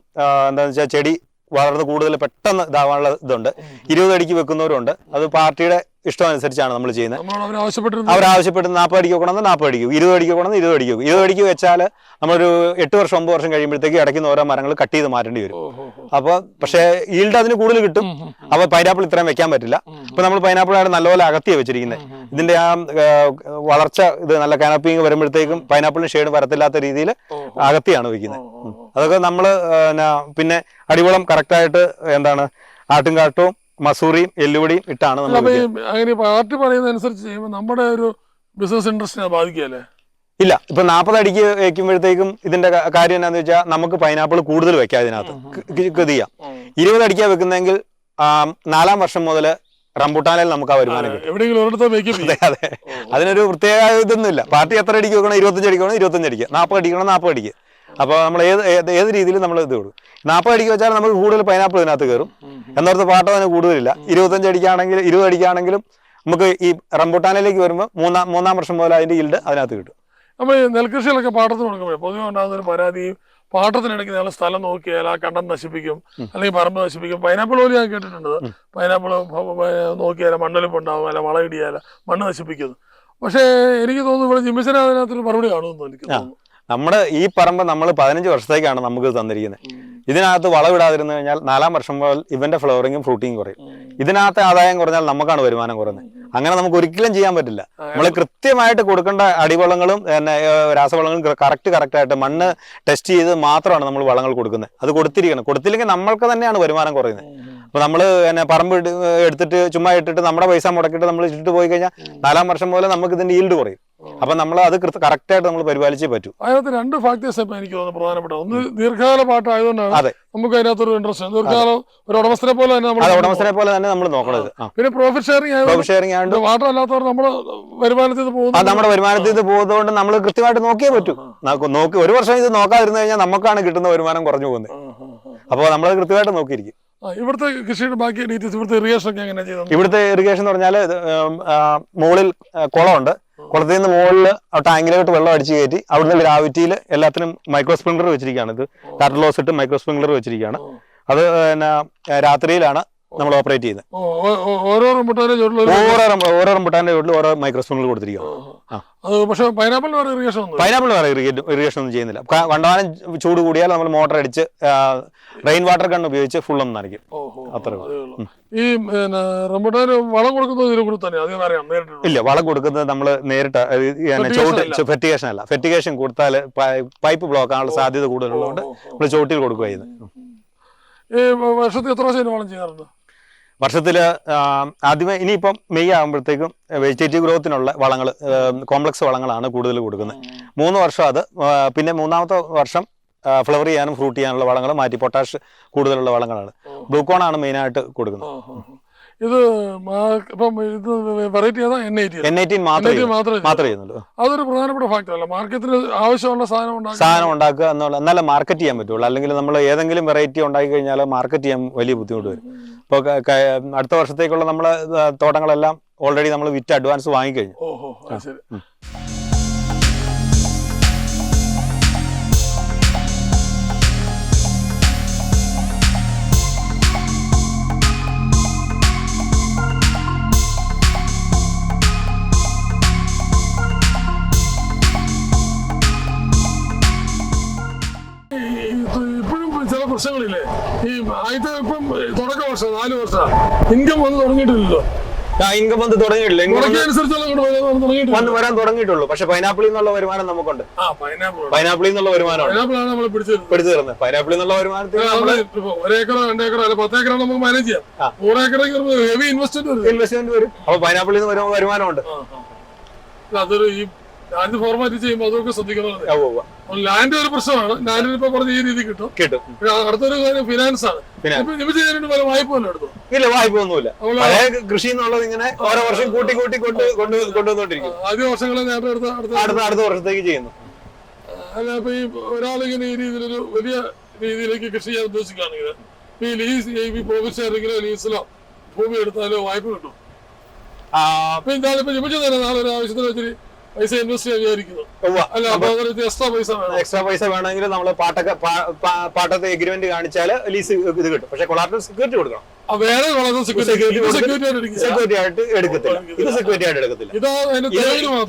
എന്താണെന്ന് വെച്ചാൽ ചെടി വളർന്ന് കൂടുതൽ പെട്ടെന്ന് ഇതാവാനുള്ള ഇതുണ്ട് ഇരുപത് അടിക്ക് വെക്കുന്നവരുണ്ട് അത് പാർട്ടിയുടെ ഇഷ്ടം അനുസരിച്ചാണ് നമ്മൾ ചെയ്യുന്നത് അവർ ആവശ്യപ്പെടുന്ന നാൽപ്പത് അടിക്ക് വെക്കണമെന്ന് നാൽപ്പത് അടിക്ക്. ഇരുപത് അടിക്ക് വെക്കണമെന്ന് ഇരുപത് അടിക്ക്. ഇരുപത് അടിക്ക് വെച്ചാൽ നമ്മളൊരു എട്ട് വർഷം ഒമ്പത് വർഷം കഴിയുമ്പോഴത്തേക്ക് ഇടയ്ക്കുന്ന ഓരോ മരങ്ങൾ കട്ട് ചെയ്ത് മാറ്റേണ്ടി വരും. അപ്പോൾ പക്ഷേ ഈൽഡ് അതിന് കൂടുതൽ കിട്ടും. അപ്പോൾ പൈനാപ്പിൾ ഇത്രയും വെക്കാൻ പറ്റില്ല അപ്പൊ നമ്മൾ പൈനാപ്പിൾ ആയിട്ട് നല്ലപോലെ അകത്തിയാണ് വെച്ചിരിക്കുന്നത്. ഇതിന്റെ ആ വളർച്ച ഇത് നല്ല കാനപ്പിങ് വരുമ്പോഴത്തേക്കും പൈനാപ്പിളിന് ഷെയ്ഡ് വരത്തില്ലാത്ത രീതിയിൽ. അകത്തിയാണ് ഓ. അതൊക്കെ നമ്മൾ പിന്നെ അടിവളം കറക്റ്റായിട്ട് എന്താണ് ആട്ടുംകാട്ടവും മസൂറിയും എല്ലുപടിയും ഇട്ടാണ് നമ്മൾ അങ്ങനെ പാർട്ടി പറയുന്നതനുസരിച്ച് ചെയ്യുമ്പോൾ നമ്മുടെ ഒരു ബിസിനസ് ഇൻട്രസ്റ്റിനെ ബാധിക്കുകയല്ലേ? ഇല്ല ഇപ്പൊ നാൽപ്പത് അടിക്ക് വെക്കുമ്പോഴത്തേക്കും ഇതിന്റെ കാര്യം എന്താന്ന് വെച്ചാൽ നമുക്ക് പൈനാപ്പിൾ കൂടുതൽ വെക്കാം ഇതിനകത്ത് കൃതി ചെയ്യാം ഇരുപത് അടിക്കാ വെക്കുന്നെങ്കിൽ നാലാം വർഷം മുതൽ റംബുട്ടാനിൽ നമുക്ക് ആ വരുമാനം കിട്ടും. എവിടെയെങ്കിലും ഒരിടത്ത് മേക്കപ്പ് അതെ അതെ. അതിനൊരു പ്രത്യേക ഇതൊന്നുമില്ല. പാർട്ടി എത്ര അടിക്ക് വെക്കണം ഇരുപത്തഞ്ച് അടിക്കണം ഇരുപത്തഞ്ച് അടിക്ക്. നാൽപ്പത് അടിക്കണം നാൽപ്പത് അടിക്ക്. അപ്പോൾ നമ്മൾ ഏത് ഏത് രീതിയിൽ നമ്മൾ ഇത് കൊടുക്കും നാൽപ്പത് അടിക്ക് വെച്ചാൽ നമുക്ക് കൂടുതൽ പൈനാപ്പിൾ ഇതിനകത്ത് കയറും. എന്നോർത്ത് പാട്ട് അതിന് കൂടുതലില്ല. ഇരുപത്തഞ്ച് അടിക്കാണെങ്കിൽ ഇരുപത് അടിക്കാണെങ്കിലും നമുക്ക് ഈ റംബുട്ടാനിലേക്ക് വരുമ്പോൾ മൂന്നാം മൂന്നാം വർഷം മുതൽ അതിന്റെ ഈൽഡ് അതിനകത്ത് കിട്ടും. നമ്മൾ നെൽകൃഷിയിലൊക്കെ പാട്ടത്തിന് കൊടുക്കുമ്പോൾ പൊതുവെ ഉണ്ടാകുന്ന ഒരു പരാതിയും പാട്ടത്തിനിടയ്ക്ക് നിങ്ങൾ സ്ഥലം നോക്കിയാൽ ആ കണ്ടം നശിപ്പിക്കും അല്ലെങ്കിൽ പറമ്പ് നശിപ്പിക്കും. പൈനാപ്പിൾ പോലും ഞാൻ കേട്ടിട്ടുണ്ട്. പൈനാപ്പിൾ നോക്കിയാൽ മണ്ണൊലിപ്പ് ഉണ്ടാവും അല്ല വളയിടിയാൽ മണ്ണ് നശിപ്പിക്കുന്നു. പക്ഷേ എനിക്ക് തോന്നുന്നു ഇവിടെ ജിമ്മിച്ചന് അതിനകത്തൊരു മറുപടി കാണുമെന്ന് എനിക്ക് തോന്നുന്നു. നമ്മുടെ ഈ പറമ്പ് നമ്മൾ പതിനഞ്ച് വർഷത്തേക്കാണ് നമുക്ക് തന്നിരിക്കുന്നത്. ഇതിനകത്ത് വളവിടാതിരുന്നു കഴിഞ്ഞാൽ നാലാം വർഷം മുതൽ ഇവന്റെ ഫ്ലവറിങ്ങും ഫ്രൂട്ടിങ്ങും കുറയും. ഇതിനകത്ത് ആദായം കുറഞ്ഞാൽ നമുക്കാണ് വരുമാനം കുറയുന്നത്. അങ്ങനെ നമുക്ക് ഒരിക്കലും ചെയ്യാൻ പറ്റില്ല. നമ്മൾ കൃത്യമായിട്ട് കൊടുക്കേണ്ട അടിവളങ്ങളും പിന്നെ രാസവളങ്ങളും കറക്റ്റ് കറക്റ്റായിട്ട് മണ്ണ് ടെസ്റ്റ് ചെയ്ത് മാത്രമാണ് നമ്മൾ വളങ്ങൾ കൊടുക്കുന്നത്. അത് കൊടുത്തിരിക്കണം. കൊടുത്തില്ലെങ്കിൽ നമ്മൾക്ക് തന്നെയാണ് വരുമാനം കുറയുന്നത്. അപ്പൊ നമ്മൾ പിന്നെ പറമ്പ് എടുത്തിട്ട് ചുമ്മാ ഇട്ടിട്ട് നമ്മുടെ പൈസ മുടക്കിട്ട് നമ്മൾ ഇട്ടിട്ട് പോയി കഴിഞ്ഞാൽ നാലാം വർഷം പോലെ നമുക്ക് ഇതിന്റെ ഈൽഡ് കുറയും. അപ്പൊ നമ്മൾ അത് കറക്റ്റ് ആയിട്ട് നമ്മൾ പരിപാലിച്ചേ പറ്റൂ. അതിനകത്ത് രണ്ട് ഫാക്ടേഴ്സ് ഇപ്പൊ എനിക്ക് തോന്നുന്നു പ്രധാനപ്പെട്ട ഒന്ന് ദീർഘകാല പാട്ടായതുകൊണ്ടാണ് അതെ. നമുക്ക് അതിനകത്തൊരു ഇൻട്രസ്റ്റ് ദീർഘകാലം ഒരു ഉടമസ്ഥനെ പോലെ തന്നെ നമ്മൾ ഉടമസ്ഥനെ പോലെ തന്നെ നമ്മൾ നോക്കണത്. പിന്നെ പ്രോഫിറ്റ് ഷെയറിംഗ് പ്രോഫിറ്റ് ഷെയറിംഗ് ആയതുകൊണ്ട് വാട്ടർ അല്ലാത്തവർ നമ്മുടെ വരുമാനത്തിൽ പോകുന്നു നമ്മുടെ വരുമാനത്തിൽ ഇത് പോകുന്നതുകൊണ്ട് നമ്മൾ കൃത്യമായിട്ട് നോക്കിയേ പറ്റൂ. നോക്കി ഒരു വർഷം ഇത് നോക്കാതിരുന്നു കഴിഞ്ഞാൽ നമുക്കാണ് കിട്ടുന്ന വരുമാനം കുറഞ്ഞു പോകുന്നത്. അപ്പോൾ നമ്മൾ കൃത്യമായിട്ട് നോക്കിയിരിക്കും. ഇവിടുത്തെ കൃഷിയുടെ ബാക്കി ഡീറ്റെയിൽസ് ഇവിടുത്തെ ഇറിഗേഷൻ ഒക്കെ എങ്ങനെയാണ് ചെയ്തത് ഇവിടുത്തെ ഇറിഗേഷൻ എന്ന് പറഞ്ഞാൽ മുകളിൽ കുളമുണ്ട് കുളത്തിൽ നിന്ന് മുകളിൽ ടാങ്കിലോട്ട് വെള്ളം അടിച്ചു കയറ്റി അവിടുന്ന് ഗ്രാവിറ്റിയിൽ എല്ലാത്തിനും മൈക്രോ സ്പ്രിംഗ്ലർ വെച്ചിരിക്കുകയാണ്. ഇത് ലോസ് ഇട്ട് മൈക്രോ സ്പ്രിംഗ്ലർ വെച്ചിരിക്കുകയാണ് അത് പിന്നെ രാത്രിയിലാണ് നമ്മൾ ഓപ്പറേറ്റ് ചെയ്യുന്നത് ഓരോ റംബുട്ടാനും ചുവട്ടിലും ഓരോ റംബുട്ടാന്റെ ചുവട്ടിൽ ഓരോ മൈക്രോ സ്പ്രിംഗ്ലർ കൊടുത്തിരിക്കുകയാണ് പൈനാപ്പിൾ അത് പക്ഷെ പൈനാപ്പിളിന് വേറെ ഇറിഗേഷൻ പൈനാപ്പിൾ വേറെ ഇറിഗേഷൻ ഒന്നും ചെയ്യുന്നില്ല. വണ്ടവാനം കണ്ടമാനം ചൂട് കൂടിയാൽ നമ്മൾ മോട്ടർ അടിച്ച് റെയിൻ വാട്ടർ ഗൺ ഉപയോഗിച്ച് ഫുൾ ഒന്ന് നനയ്ക്കും. അത്രേ ഉള്ളൂ. ഈ റംബുട്ടാന് വളം കൊടുക്കുന്നത് ഇതിനെ കൂടി തന്നെ അധികം അറിയാം നേരിട്ട് ഇല്ല വളം കൊടുക്കുന്നത് നമ്മൾ നേരിട്ട് അല്ല. ഫെർട്ടിഗേഷൻ അല്ല. ഫെർട്ടിഗേഷൻ കൊടുത്താൽ പൈപ്പ് ബ്ലോക്ക് ആകാനുള്ള സാധ്യത കൂടുതലുള്ളതുകൊണ്ട് നമ്മൾ ചോട്ടിൽ കൊടുക്കുക ചെയ്യുന്നത്. ഈ വർഷത്തിൽ എത്ര പ്രാവശ്യം വളം ചെയ്യാറുണ്ട്? വർഷത്തിൽ ആദ്യമേ ഇനിയിപ്പം മെയ് ആകുമ്പോഴത്തേക്കും വെജിറ്റേറ്റീവ് ഗ്രോത്തിനുള്ള വളങ്ങൾ കോംപ്ലക്സ് വളങ്ങളാണ് കൂടുതൽ കൊടുക്കുന്നത്. മൂന്ന് വർഷം അത് പിന്നെ മൂന്നാമത്തെ വർഷം ഫ്ലവർ ചെയ്യാനും ഫ്രൂട്ട് ചെയ്യാനുള്ള വളങ്ങൾ മാറ്റി. പൊട്ടാഷ് കൂടുതലുള്ള വളങ്ങളാണ്. ബ്ലൂക്കോൺ ആണ് മെയിനായിട്ട് കൊടുക്കുന്നത്. ഇത് ഇപ്പം ഇത് വെറൈറ്റി എൻ എയ്റ്റീൻ മാത്രമേ ചെയ്യുന്നുള്ളൂ. അതൊരു പ്രധാനപ്പെട്ട ഫാക്ടർ അല്ല? മാർക്കറ്റിന് ആവശ്യമുള്ള സാധനം ഉണ്ടാക്കുക സാധനം ഉണ്ടാക്കുക എന്നുള്ള എന്നാലേ മാർക്കറ്റ് ചെയ്യാൻ പറ്റുള്ളൂ. അല്ലെങ്കിൽ നമ്മൾ ഏതെങ്കിലും വെറൈറ്റി ഉണ്ടാക്കി കഴിഞ്ഞാൽ മാർക്കറ്റ് ചെയ്യാൻ വലിയ ബുദ്ധിമുട്ട് വരും. ഇപ്പോൾ അടുത്ത വർഷത്തേക്കുള്ള നമ്മളെ തോട്ടങ്ങളെല്ലാം ഓൾറെഡി നമ്മൾ വിറ്റ് അഡ്വാൻസ് വാങ്ങിക്കഴിഞ്ഞു. ഓഹോ ശരി. പ്രശ്നങ്ങളില്ലേ ഈ ആദ്യത്തെ ഇപ്പം തുടക്ക വർഷം നാല് വർഷം. ഇൻകം വന്ന് തുടങ്ങിയിട്ടില്ലല്ലോ. ഇൻകം വന്ന് തുടങ്ങിയിട്ടില്ല. വന്ന് വരാൻ തുടങ്ങിയിട്ടുള്ളൂ. പക്ഷെ പൈനാപ്പിളിൽ നിന്നുള്ള വരുമാനം നമുക്കുണ്ട്. പൈനാപ്പിളിൽ നിന്നുള്ള വരുമാനമാണ് പിടിച്ചു തരുന്നത് പൈനാപ്പിളിൽ നിന്നുള്ള വരുമാനത്തിൽ ഒരേക്കറോ രണ്ടേക്കറോ അല്ല പത്തേക്കറോ നമുക്ക് മാനേജ് ചെയ്യാം. ഹെവി ഇൻവെസ്റ്റ്മെന്റ് ഇൻവെസ്റ്റ്മെന്റ് വരും. അപ്പൊ പൈനാപ്പിളിൽ നിന്ന് വരുമാനമുണ്ട് അതൊരു ഈ ലാൻഡ് ഫോർമാറ്റ് ചെയ്യുമ്പോൾ അതൊക്കെ ഉവ്വ്. ലാൻഡ് ഒരു പ്രശ്നമാണ്. ലാൻഡിന് ഇപ്പൊ പറഞ്ഞ ഈ രീതി കിട്ടും. കിട്ടും. അടുത്തൊരു കാര്യം ഫിനാൻസ് ആണ്. പല വായ്പ എടുത്തു? ഇല്ല വായ്പ ഒന്നുമില്ല കൃഷി എന്നുള്ളത് ഇങ്ങനെ ഓരോ വർഷം കൂട്ടി കൂട്ടി കൊണ്ട് കൊണ്ട് കൊണ്ടുവന്നോണ്ടിരിക്കും. ആദ്യ വർഷങ്ങളെ നേരത്തെ അടുത്ത അടുത്ത അടുത്ത വർഷത്തേക്ക് ചെയ്യുന്നു. അല്ല ഇപ്പൊ ഈ ഒരാളിങ്ങനെ ഈ രീതിയിലൊരു വലിയ രീതിയിലേക്ക് കൃഷി ചെയ്യാൻ ഉദ്ദേശിക്കുകയാണെങ്കിൽ ഈ ലീസ് ഈ പ്രോഫിറ്റ് ആരെങ്കിലും ലീസിലോ ഭൂമി എടുത്താലോ വായ്പ കിട്ടും? അപ്പൊ എന്താണ് ഇപ്പൊ നിമിഷം തന്നെ നാളെ ഒരു ആവശ്യത്തിന് വെച്ചിട്ട് പൈസ ഇൻവെസ്റ്റ് ചെയ്യാൻ വിചാരിക്കുന്നു. ഉവ്വ്. അല്ല അപ്പൊ അതിന് എക്സ്ട്രാ പൈസ എക്സ്ട്രാ പൈസ വേണമെങ്കിൽ നമ്മൾ പാട്ടൊക്കെ പാട്ടത്തെ എഗ്രിമെന്റ് കാണിച്ചാൽ ലീസ് ഇത് കിട്ടും. പക്ഷെ കൊളാറ്റൽ സെക്യൂരിറ്റി കൊടുക്കണം. വേറെ സെക്യൂരിറ്റി ആയിട്ട് എടുക്കത്തില്ല. ഇത് സെക്യൂരിറ്റി ആയിട്ട് എടുക്കത്തില്ല.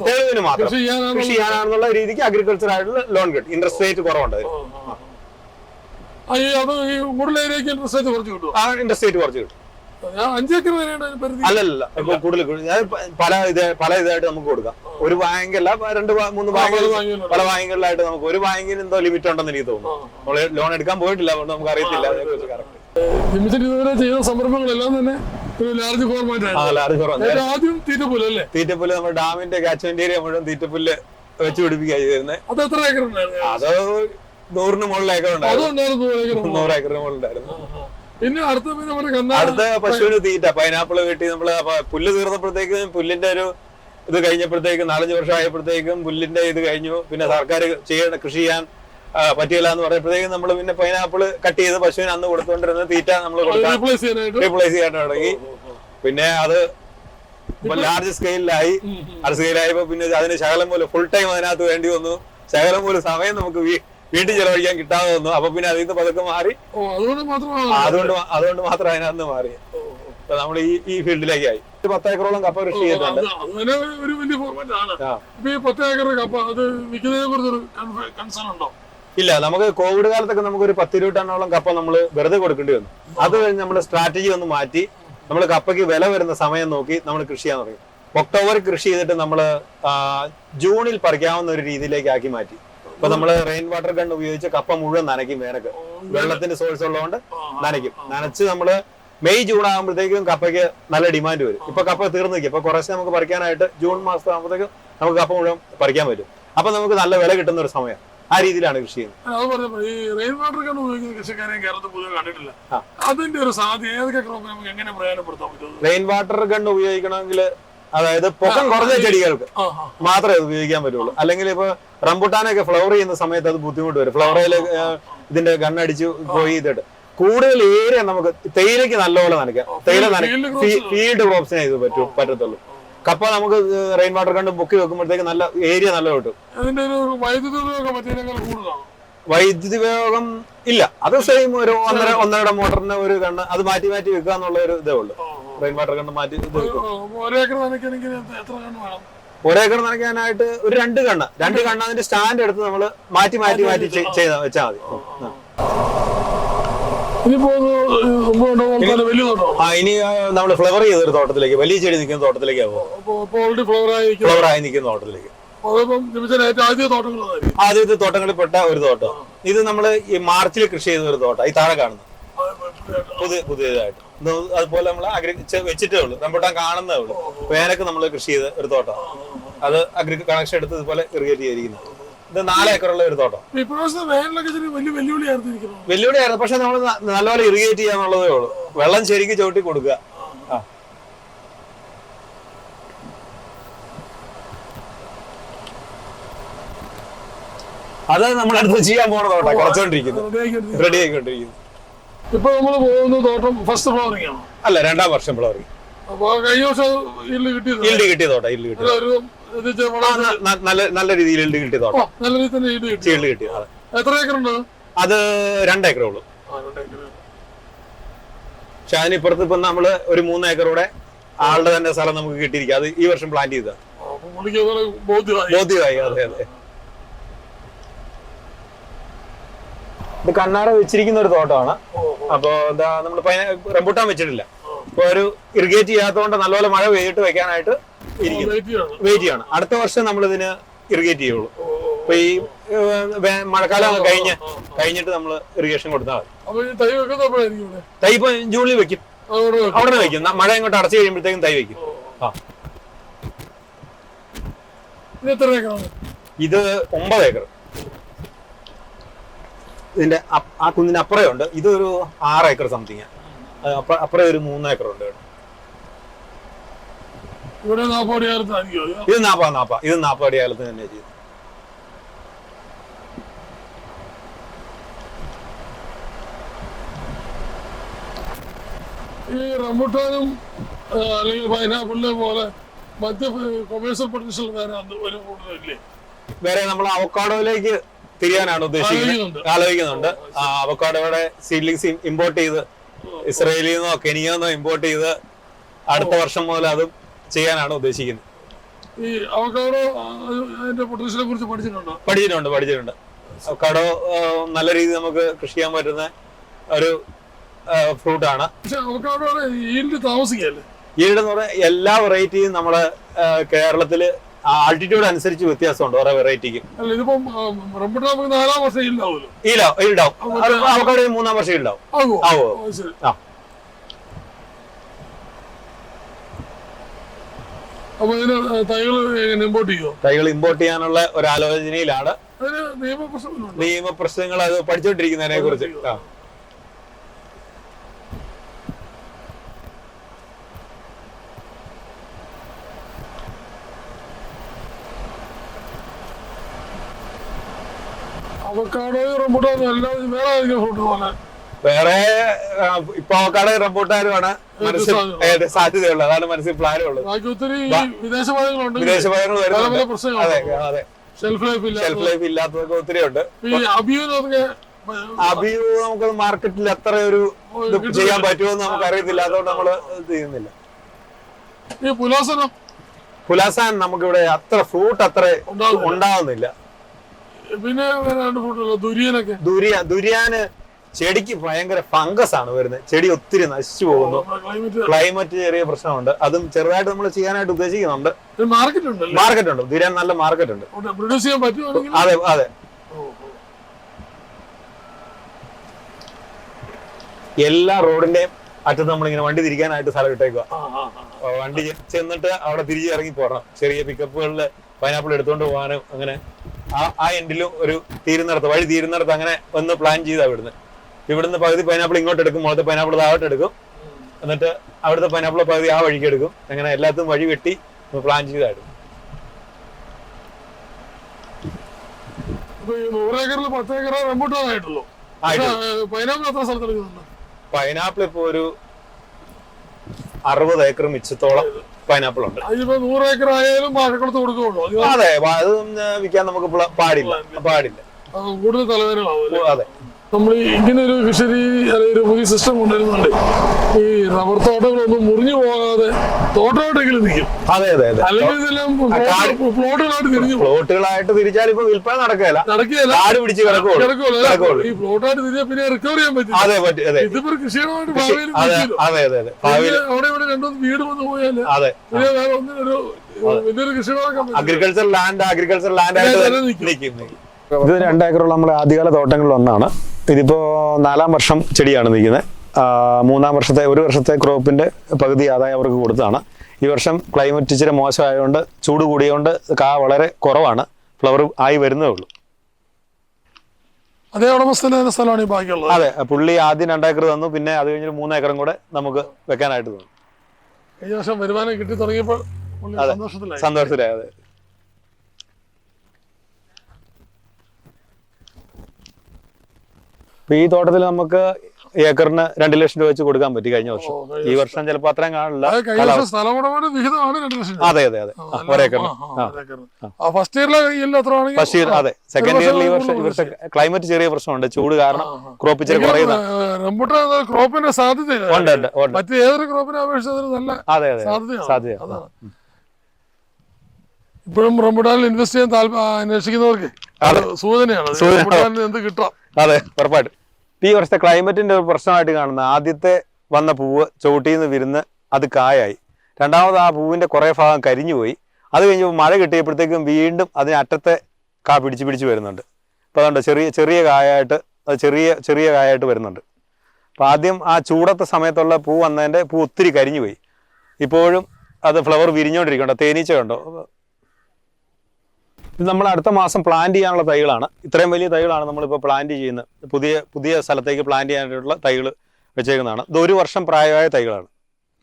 തെളിവിന് മാത്രം. കൃഷി ചെയ്യാനാണ് കൃഷി ചെയ്യാനാണെന്നുള്ള രീതിക്ക് അഗ്രികൾച്ചർ ആയിട്ടുള്ള ലോൺ കിട്ടും. ഇൻട്രസ്റ്റ് റേറ്റ് കുറവുണ്ട് അത് കൂടുതൽ ഇൻട്രസ്റ്റ് റേറ്റ് കുറച്ച് കിട്ടും ആ ഇൻട്രസ്റ്റ് റേറ്റ് കുറച്ച് കിട്ടും. അല്ലല്ല ഇപ്പൊ കൂടുതൽ ഞാൻ പല ഇത് പല ഇതായിട്ട് നമുക്ക് കൊടുക്കാം. ഒരു ബാങ്കല്ല രണ്ട് മൂന്ന് ബാങ്ക്. പല ബാങ്കുകളിലായിട്ട് നമുക്ക് ഒരു ബാങ്കിന് എന്തോ ലിമിറ്റ് ഉണ്ടെന്ന് എനിക്ക് തോന്നുന്നു. നമ്മൾ ലോൺ എടുക്കാൻ പോയിട്ടില്ല അതുകൊണ്ട് നമുക്ക് അറിയത്തില്ല ഇതുവരെ ചെയ്ത സംരംഭങ്ങളെല്ലാം തന്നെ ഒരു ലാർജ് ഫോർമാറ്റ് ആദ്യം തീറ്റപ്പുല്ല് അല്ലേ തീറ്റപ്പുല്ല് നമ്മുടെ ഡാമിന്റെ കാച്ച്മെന്റ് ഏരിയ മുഴുവൻ തീറ്റപ്പുല്ല് വെച്ച് പിടിപ്പിക്കുക ചെയ്തിരുന്നത് അത് എത്ര ഏക്കർ ഉണ്ടായിരുന്നു അത് നൂറിന് മുകളിൽ ഏക്കർ ഉണ്ടായിരുന്നു നൂറ് ഏക്കറിന് മുകളിൽ ഉണ്ടായിരുന്നു. പിന്നെ അടുത്ത പിന്നെ അടുത്ത പശുവിന് തീറ്റ. പൈനാപ്പിൾ വെട്ടി നമ്മൾ പുല്ല് തീർന്നപ്പോഴത്തേക്കും പുല്ലിന്റെ ഒരു ഇത് കഴിഞ്ഞപ്പോഴത്തേക്കും നാലഞ്ച് വർഷം ആയപ്പോഴത്തേക്കും പുല്ലിന്റെ ഇത് കഴിഞ്ഞു. പിന്നെ സർക്കാർ ചെയ്യണ കൃഷി ചെയ്യാൻ പറ്റിയില്ല എന്ന് പറഞ്ഞപ്പോഴത്തേക്കും നമ്മൾ പിന്നെ പൈനാപ്പിൾ കട്ട് ചെയ്ത് പശുവിന് അന്ന് കൊടുത്തുകൊണ്ടിരുന്ന തീറ്റ നമ്മൾ റീപ്ലേസ് ചെയ്യാനായിട്ട്? റീപ്ലേസ് ചെയ്യാൻ തുടങ്ങി. പിന്നെ അത് ലാർജ് സ്കെയിലായി ലാർജ് സ്കെയിലായപ്പോ പിന്നെ അതിന് ശകലം പോലെ ഫുൾ ടൈം അതിനകത്ത് വേണ്ടി വന്നു. ശകലം പോലെ സമയം നമുക്ക് വീ- വീട്ടിൽ ചെലവഴിക്കാൻ കിട്ടാതെ വന്നു അപ്പൊ പിന്നെ അതിൽ നിന്ന് പതുക്കെ മാറി. അതുകൊണ്ട് അതുകൊണ്ട് മാത്രം അതിനകത്ത് മാറി. ഇപ്പൊ നമ്മൾ ഈ ഈ ഫീൽഡിലേക്ക് ആയി. പത്ത് ഏക്കറോളം കപ്പ കൃഷി ചെയ്തിട്ടുണ്ട്. അത് ഒരു വലിയ ഫോർമാറ്റ് ആണ്. ഇപ്പൊ ഈ പത്ത് ഏക്കർ കപ്പ അത് വിൽക്കുന്നതിനെ കുറിച്ചൊരു കൺസേൺ ഉണ്ടോ? ഇല്ല നമുക്ക് കോവിഡ് കാലത്തൊക്കെ നമുക്ക് ഒരു പത്തിരുപത് ടണ്ണോളം കപ്പ നമ്മൾ വെറുതെ കൊടുക്കേണ്ടി വന്നു. അത് കഴിഞ്ഞ് നമ്മൾ സ്ട്രാറ്റജി ഒന്ന് മാറ്റി നമ്മൾ കപ്പയ്ക്ക് വില വരുന്ന സമയം നോക്കി നമ്മൾ കൃഷി ചെയ്യാൻ തുടങ്ങി. ഒക്ടോബർ കൃഷി ചെയ്തിട്ട് നമ്മൾ ജൂണിൽ പറിക്കാവുന്ന ഒരു രീതിയിലേക്ക് ആക്കി മാറ്റി. ഇപ്പൊ നമ്മൾ റെയിൻ വാട്ടർ ഗൺ ഉപയോഗിച്ച് കപ്പ മുഴുവൻ നനയ്ക്കും വേനക്ക്. വെള്ളത്തിന്റെ സോഴ്സ് ഉള്ളതുകൊണ്ട് നനയ്ക്കും. നനച്ച് നമ്മൾ മെയ് ജൂൺ ആകുമ്പോഴത്തേക്കും കപ്പയ്ക്ക് നല്ല ഡിമാൻഡ് വരും. ഇപ്പൊ കപ്പ തീർന്നു നിൽക്കും. ഇപ്പൊ കുറച്ച് നമുക്ക് പറിക്കാനായിട്ട് ജൂൺ മാസം ആകുമ്പോഴത്തേക്കും നമുക്ക് കപ്പ മുഴുവൻ പറിക്കാൻ പറ്റും. അപ്പൊ നമുക്ക് നല്ല വില കിട്ടുന്ന ഒരു സമയം. ആ രീതിയിലാണ് കൃഷി ചെയ്യുന്നത്. അത് ഈ റെയിൻ വാട്ടർ ഗൺ ഉപയോഗിക്കുന്ന കൃഷിക്കാരെ കേരളത്തിൽ പൊതുവെ കണ്ടിട്ടില്ല. അതിന്റെ ഒരു സാധ്യത ഏതൊക്കെ ക്രോപ്പ് നമുക്ക് എങ്ങനെ പ്രയോജനപ്പെടുത്താൻ പറ്റും? റെയിൻ വാട്ടർ ഗൺ ഉപയോഗിക്കണമെങ്കിൽ അതായത് പൊക്കം കുറഞ്ഞ ചെടികൾക്ക്. മാത്രമേ അത് ഉപയോഗിക്കാൻ പറ്റുള്ളൂ. അല്ലെങ്കിൽ ഇപ്പൊ റംബുട്ടാനൊക്കെ ഫ്ലവർ ചെയ്യുന്ന സമയത്ത് അത് ബുദ്ധിമുട്ട് വരും. ഫ്ലവറയിൽ ഇതിന്റെ ഗണ്ണടിച്ച് പോയി ഇതിട്ട് കൂടുതൽ ഏരിയ നമുക്ക് തേയിലയ്ക്ക് നല്ലപോലെ നനയ്ക്കാം. തേയില ഫീൽഡ് ക്രോപ്സിനെ ഇത് പറ്റൂ പറ്റത്തുള്ളൂ. കപ്പ നമുക്ക് റെയിൻ വാട്ടർ കണ്ട് പൊക്കി വെക്കുമ്പോഴത്തേക്ക് നല്ല ഏരിയ നല്ല കിട്ടും. വൈദ്യുതി ഉപയോഗം ഇല്ല. അത് സെയിം ഒരു ഒന്നര ഒന്നരയുടെ മോട്ടറിന്റെ ഒരു കണ്ണ് അത് മാറ്റി മാറ്റി വെക്കുക എന്നുള്ള ഒരു ഇതേ ഉള്ളൂ. റെയിൻ വാട്ടർ കണ്ട് മാറ്റി ഒരേക്കർ നനയ്ക്കണമെങ്കിൽ എത്ര കണ്ണ് വേണം? ഒരേക്കർ നനയ്ക്കാനായിട്ട് ഒരു രണ്ട് കണ്ണ് രണ്ട് കണ്ണ് അതിന്റെ സ്റ്റാൻഡ് എടുത്ത് നമ്മൾ മാറ്റി മാറ്റി മാറ്റി ചെയ്ത വെച്ചാൽ മതി. ആ. ഇനി നമ്മൾ ഫ്ലവർ ചെയ്തൊരു തോട്ടത്തിലേക്ക് വലിയ ചെടി നിൽക്കുന്ന തോട്ടത്തിലേക്ക് ഓൾറെഡി ഫ്ലവർ ആയി നിൽക്കുന്ന. തോട്ടത്തിലേക്ക്. ആദ്യത്തെ തോട്ടങ്ങളിൽ പെട്ട ഒരു തോട്ടം. ഇത് നമ്മൾ ഈ മാർച്ചിൽ കൃഷി ചെയ്ത ഒരു തോട്ടം. ഈ താഴെ കാണുന്നു പുതിയ പുതിയതായിട്ട്. അതുപോലെ നമ്മൾ അഗ്രി വെച്ചിട്ടേ ഉള്ളൂ. റംബുട്ടാൻ കാണുന്നേ ഉള്ളൂ. വേനൊക്കെ നമ്മൾ കൃഷി ചെയ്ത ഒരു തോട്ടം. അത് അഗ്രി കണക്ഷൻ എടുത്ത് ഇതുപോലെ ഇറിഗേറ്റ് ചെയ്തിരിക്കുന്നത് ഇത് നാല് ഏക്കറുള്ള ഒരു തോട്ടം. വെല്ലുവിളിയായിരുന്നു പക്ഷെ നമ്മൾ നല്ലപോലെ ഇറിഗേറ്റ് ചെയ്യാന്നുള്ളതേ ഉള്ളൂ. വെള്ളം ശരിക്കും ചവിട്ടി കൊടുക്കുക. അത് നമ്മളടുത്ത് ചെയ്യാൻ പോണതോട്ടെ കുറച്ചോണ്ടിരിക്കുന്നു. റെഡി ആയിക്കൊണ്ടിരിക്കുന്നു. ഇപ്പൊ നമ്മൾ പോകുന്ന തോട്ടം ഫസ്റ്റ് ഫ്ലവറിംഗ് ആണ്. അല്ല രണ്ടാം വർഷം ഫ്ലോറിംഗ് അപ്പൊ കഴിഞ്ഞ വർഷം ഇല്ല് കിട്ടിയത്? ഇൽഡ് കിട്ടിയ തോട്ടാ ഇൽഡ് കിട്ടിയ ഒരു ഇത് വെച്ചാ ആ, വളരെ- ന- ന- നല്ല നല്ല രീതിയിൽ ഇൽഡ് കിട്ടിയ തോട്ടം. നല്ല രീതിയിൽ തന്നെ ഈട് കിട്ടി ഇൽഡ് കിട്ടിയ അതെ എത്ര ഏക്കർ ഉണ്ട്? അത് രണ്ടേക്കറേ ഉള്ളൂ. പക്ഷെ അതിനിപ്പുറത്ത് ഇപ്പൊ നമ്മൾ ഒരു മൂന്ന് ഏക്കറൂടെ ആളുടെ തന്നെ സ്ഥലം നമുക്ക് കിട്ടിയിരിക്കും. അത് ഈ വർഷം പ്ലാന്റ് ചെയ്ത അപ്പൊ പുള്ളിക്ക് അതുപോലെ ബോധ്യമായി. ബോധ്യമായി അതെ അതെ. ഇത് കണ്ണാറ വെച്ചിരിക്കുന്ന ഒരു തോട്ടമാണ്. അപ്പൊ എന്താ നമ്മൾ റംബൂട്ടാൻ വെച്ചിട്ടില്ല. അപ്പൊ ഒരു ഇറിഗേറ്റ് ചെയ്യാത്തതുകൊണ്ട് നല്ലപോലെ മഴ പെയ്തിട്ട് വെക്കാനായിട്ട് ഇരിക്കുന്നു വെയിറ്റ് ചെയ്യണം. അടുത്ത വർഷം നമ്മൾ ഇതിന് ഇറിഗേറ്റ് ചെയ്യുള്ളൂ. അപ്പൊ ഈ മഴക്കാലം കഴിഞ്ഞ് കഴിഞ്ഞിട്ട് നമ്മൾ ഇറിഗേഷൻ കൊടുത്താൽ മതി. തൈ ഇപ്പൊ ജൂണിൽ വെക്കും. അവിടെ നിന്ന് വെക്കും. മഴ ഇങ്ങോട്ട് അടച്ചു കഴിയുമ്പോഴത്തേക്കും തൈ വെക്കും. ആ. ഇത് ഒമ്പത് ഏക്കർ. ഇതിന്റെ ആ കുന്നിന് അപ്പുറേ ഉണ്ട് ഇതൊരു ആറ് ഏക്കർ സംതിങ്. അപ്പുറേ ഒരു മൂന്ന് ഏക്കർ ഉണ്ട് ഇവിടെ. ഇത് നാപ്പ നാപ്പ. ഇത് നാപ്പാടി കാലത്ത് തന്നെ ചെയ്തു ഈ റംബുട്ടാനും അല്ലെങ്കിൽ പൈനാപ്പിളിനെ പോലെ മറ്റ് കൊമേഴ്സ്യൽ പൊട്ടൻഷ്യൽ വേറെ അത് ഒരു കൂടുതലില്ലേ? വേറെ നമ്മൾ അവക്കാഡോയിലേക്ക് തിരിയാനാണ് ഉദ്ദേശിക്കുന്നത്. ആലോചിക്കുന്നുണ്ട്. അവക്കാഡോയുടെ സീഡ്ലിങ്സ് ഇമ്പോർട്ട് ചെയ്ത് ഇസ്രയേലിൽ നിന്നോ കെനിയയിൽ നിന്നോ ഇമ്പോർട്ട് ചെയ്ത് അടുത്ത വർഷം മുതൽ അത് ചെയ്യാനാണ് ഉദ്ദേശിക്കുന്നത്. ഈ അവക്കാടോ അതിന്റെ പൊട്ടൻഷ്യലെ കുറിച്ച് പഠിച്ചിട്ടുണ്ടോ? പഠിച്ചിട്ടുണ്ട് പഠിച്ചിട്ടുണ്ട്. അവക്കാടോ നല്ല രീതിയിൽ നമുക്ക് കൃഷി ചെയ്യാൻ പറ്റുന്ന ഒരു ഫ്രൂട്ട് ആണ്. ഈൽഡ് താമസിക്കല്ലേ ഈടെന്ന് എന്ന് പറഞ്ഞാൽ എല്ലാ വെറൈറ്റിയും നമ്മൾ കേരളത്തിൽ ആൾട്ടിറ്റ്യൂഡ് അനുസരിച്ച് വ്യത്യാസമുണ്ട് ഓരോ വെറൈറ്റിക്കും അല്ല ഇതിപ്പം റംബുട്ടാൻ നമുക്ക് നാലാം വർഷം ഈൽഡാവുമല്ലോ ഇല്ല ഉണ്ടാവും മൂന്നാം വർഷം ഉണ്ടാവും ആവോ? ആ അപ്പൊ ഇതിന് തൈകൾ ഇമ്പോർട്ട് തൈകൾ ഇമ്പോർട്ട് ചെയ്യാനുള്ള ഒരു ആലോചനയിലാണ്. നിയമപ്രശ്നങ്ങൾ അത് പഠിച്ചുകൊണ്ടിരിക്കുന്നതിനെ കുറിച്ച്. ആ. അവക്കാടോ എല്ലാം വേറെ ഏതെങ്കിലും ഫ്രൂട്ട് പോലെ? വേറെ ഇപ്പൊ അവക്കാട് റംബൂട്ടാനുമാണ് മനസ്സിൽ സാധ്യതയുള്ളത്? അതാണ് മനസ്സിൽ പ്ലാനും ഉള്ളത് ബാക്കി ഒത്തിരി വിദേശ പഴങ്ങളുണ്ട് വിദേശ പഴങ്ങൾ പല പല അതെ അതെ ഷെൽഫ് ലൈഫ് ഷെൽഫ് ലൈഫ് ഇല്ലാത്തതൊക്കെ ഒത്തിരി ഉണ്ട്. അഭിയൂനൊക്കെ അഭിയു നമുക്ക് മാർക്കറ്റിൽ അത്ര ഒരു ചെയ്യാൻ പറ്റുമെന്ന് നമുക്ക് അറിയത്തില്ല അതുകൊണ്ട് നമ്മൾ ചെയ്യുന്നില്ല. പുലാസനം. പുലാസാൻ നമുക്കിവിടെ അത്ര ഫ്രൂട്ട് അത്ര ഉണ്ടാവുന്നില്ല. പിന്നെ ദുരിയനൊക്കെ? ദുരിയ ദുരിയാന് ചെടിക്ക് ഭയങ്കര ഫംഗസ് ആണ് വരുന്നത്. ചെടി ഒത്തിരി നശിച്ചു പോകുന്നു. ക്ലൈമറ്റ് ചെറിയ പ്രശ്നമുണ്ട്. അതും ചെറുതായിട്ട് നമ്മൾ ചെയ്യാനായിട്ട് ഉദ്ദേശിക്കുന്നുണ്ട്. മാർക്കറ്റ് ഉണ്ട് ദുരിയാൻ നല്ല മാർക്കറ്റ് ഉണ്ട്. പ്രൊഡ്യൂസ് ചെയ്യാൻ അതെ അതെ. എല്ലാ റോഡിന്റെയും അറ്റത്ത് നമ്മളിങ്ങനെ വണ്ടി തിരിക്കാനായിട്ട് സ്ഥലം ഇട്ടേക്കുക. വണ്ടി ചെന്നിട്ട് അവിടെ തിരിച്ച് ഇറങ്ങി പോരണം. ചെറിയ പിക്കപ്പുകളിൽ പൈനാപ്പിൾ എടുത്തുകൊണ്ട് പോകാനും അങ്ങനെ ആ ആ എൻഡിലും ഒരു തീരുന്നിടത്ത് വഴി തീരുന്നിടത്ത് അങ്ങനെ ഒന്ന് പ്ലാൻ ചെയ്താ ഇവിടുന്ന്. ഇവിടുന്ന് പകുതി പൈനാപ്പിൾ ഇങ്ങോട്ട് എടുക്കും മുളത്തെ പൈനാപ്പിൾ താഴോട്ട് എടുക്കും. എന്നിട്ട് അവിടുത്തെ പൈനാപ്പിൾ പകുതി ആ വഴിക്ക് എടുക്കും. അങ്ങനെ എല്ലാത്തും വഴി വെട്ടി പ്ലാൻ ചെയ്തായിരുന്നു പത്ത് ഏക്കർ റംബൂട്ടാനായിട്ടുള്ളൂ ആയിട്ടുള്ളൂ. പൈനാപ്പിൾ എത്ര സ്ഥലത്ത് എടുക്കുന്നുണ്ട്? പൈനാപ്പിൾ ഇപ്പൊ ഒരു അറുപത് ഏക്കർ മിച്ചത്തോളം. പൈനാപ്പിൾ ഉണ്ട്. നൂറ് ഏക്കർ ആയാലും വാഴക്കുളത്ത് കൊടുക്കുള്ളൂ അത് അതെ വിൽക്കാൻ നമുക്ക് പാടില്ല. പാടില്ല. കൂടുതൽ തലവേദനയാവും അല്ലേ? അതെ. നമ്മൾ ഇങ്ങനെ ഒരു ഫിഷറി അല്ലെങ്കിൽ ഒരു പുതിയ സിസ്റ്റം കൊണ്ടുവരുന്നുണ്ട്. ഈ റബ്ബർ തോട്ടങ്ങളൊന്നും മുറിഞ്ഞു പോകാതെ തോട്ടമായിട്ടെങ്കിലും നിൽക്കും അതെ അതെ അല്ലെങ്കിൽ ഇതെല്ലാം പ്ലോട്ടുകളായിട്ട് തിരിഞ്ഞു പ്ലോട്ടുകളായിട്ട് തിരിച്ചാൽ ഇപ്പൊ വിൽപ്പന നടക്കുകയില്ല. നടക്കുകയല്ല. ആര് പിടിച്ച് കിടക്കുള്ളൂ. ഈ പ്ലോട്ടായിട്ട് തിരിച്ചാൽ പിന്നെ റിക്കവർ ചെയ്യാൻ പറ്റും അതെ പറ്റും ഇതിപ്പോ കൃഷിയുടെ കൃഷിയുമായിട്ട് ഭാവിയിൽ അതെ അതെ അതെ അവിടെ ഇവിടെ രണ്ടു വീട് വന്നു പോയാൽ അതെ. പിന്നെ വേറെ ഒന്നിനൊരു വലിയൊരു കൃഷി അഗ്രികൾച്ചർ ലാൻഡ് അഗ്രികൾച്ചർ ലാൻഡ് ആയിട്ട് നിൽക്കും. ഇത് രണ്ടേക്കറുള്ള നമ്മുടെ ആദ്യകാല തോട്ടങ്ങളിൽ ഒന്നാണ്. ഇതിപ്പോ നാലാം വർഷം ചെടിയാണ് നിൽക്കുന്നത്. മൂന്നാം വർഷത്തെ ഒരു വർഷത്തെ ക്രോപ്പിന്റെ പകുതി ആദായം അവർക്ക് കൊടുത്താണ് ഈ വർഷം ക്ലൈമറ്റ് ഇച്ചിരി മോശമായതുകൊണ്ട് ചൂട് കൂടിയതുകൊണ്ട് കാ വളരെ കുറവാണ്. ഫ്ലവർ ആയി വരുന്നേ ഉള്ളൂ. അതേ സ്ഥലമാണ് ഈ ബാക്കിയുള്ളത്. അതെ പുള്ളി ആദ്യം രണ്ടേക്കർ തന്നു. പിന്നെ അത് കഴിഞ്ഞ് മൂന്നേക്കറും കൂടെ നമുക്ക് വെക്കാനായിട്ട് തന്നു. കഴിഞ്ഞ വർഷം വരുമാനം കിട്ടി തുടങ്ങിയപ്പോൾ സന്തോഷത്തിലായി അതെ. ഇപ്പൊ ഈ തോട്ടത്തിൽ നമുക്ക് ഏക്കറിന് രണ്ട് ലക്ഷം രൂപ വെച്ച് കൊടുക്കാൻ പറ്റി കഴിഞ്ഞ വർഷം. ഈ വർഷം. ചിലപ്പോൾ അത്രയും കാണില്ല അത്. അതെ അതെ. ഒരേക്കറിന്. ഫസ്റ്റ് ഇയർ അതെ. സെക്കൻഡ് ഇയറിൽ ഈ വർഷം വർഷം ക്ലൈമറ്റ് ചെറിയ പ്രശ്നമുണ്ട്. ചൂട് കാരണം ക്രോപ്പ് ഇച്ചിരി കുറയുന്ന ക്രോപ്പിന്റെ സാധ്യത ഉണ്ട് ഉണ്ട് മറ്റ് ഏതൊരു ക്രോപ്പിനെ അപേക്ഷിച്ച് നല്ല അതെ അതെ സാധ്യത. ഇപ്പോഴും റംബുട്ടാനിൽ ഇൻവെസ്റ്റ് ചെയ്യാൻ അന്വേഷിക്കുന്നവർക്ക് സൂചനയാണ്. എന്ത് കിട്ടാം? അതെ ഉറപ്പായിട്ടും. ഈ വർഷത്തെ ക്ലൈമറ്റിന്റെ ഒരു പ്രശ്നമായിട്ട് കാണുന്ന ആദ്യത്തെ വന്ന പൂവ് ചവിട്ടിയിൽ നിന്ന് വിരുന്ന് അത് കായായി. രണ്ടാമത് ആ പൂവിന്റെ കുറേ ഭാഗം കരിഞ്ഞു പോയി അത് കഴിഞ്ഞപ്പോൾ മഴ കിട്ടിയപ്പോഴത്തേക്കും വീണ്ടും അതിന് അറ്റത്തെ കാ പിടിച്ച് പിടിച്ച് വരുന്നുണ്ട്. അപ്പോൾ അതുകൊണ്ട് ചെറിയ ചെറിയ കായായിട്ട് അത് ചെറിയ ചെറിയ കായായിട്ട് വരുന്നുണ്ട്. അപ്പോൾ ആദ്യം ആ ചൂടത്തെ സമയത്തുള്ള പൂ വന്നതിന്റെ പൂ ഒത്തിരി കരിഞ്ഞു പോയി ഇപ്പോഴും അത് ഫ്ലവർ വിരിഞ്ഞുകൊണ്ടിരിക്കണ്ടോ തേനീച്ച കണ്ടോ? ഇത് നമ്മൾ അടുത്ത മാസം പ്ലാന്റ് ചെയ്യാനുള്ള തൈകളാണ്. ഇത്രയും വലിയ തൈകളാണ് നമ്മളിപ്പോൾ പ്ലാന്റ് ചെയ്യുന്നത്. പുതിയ പുതിയ സ്ഥലത്തേക്ക് പ്ലാന്റ് ചെയ്യാനായിട്ടുള്ള തൈകൾ വെച്ചേക്കുന്നതാണ്. ഇത് ഒരു വർഷം പ്രായമായ തൈകളാണ്.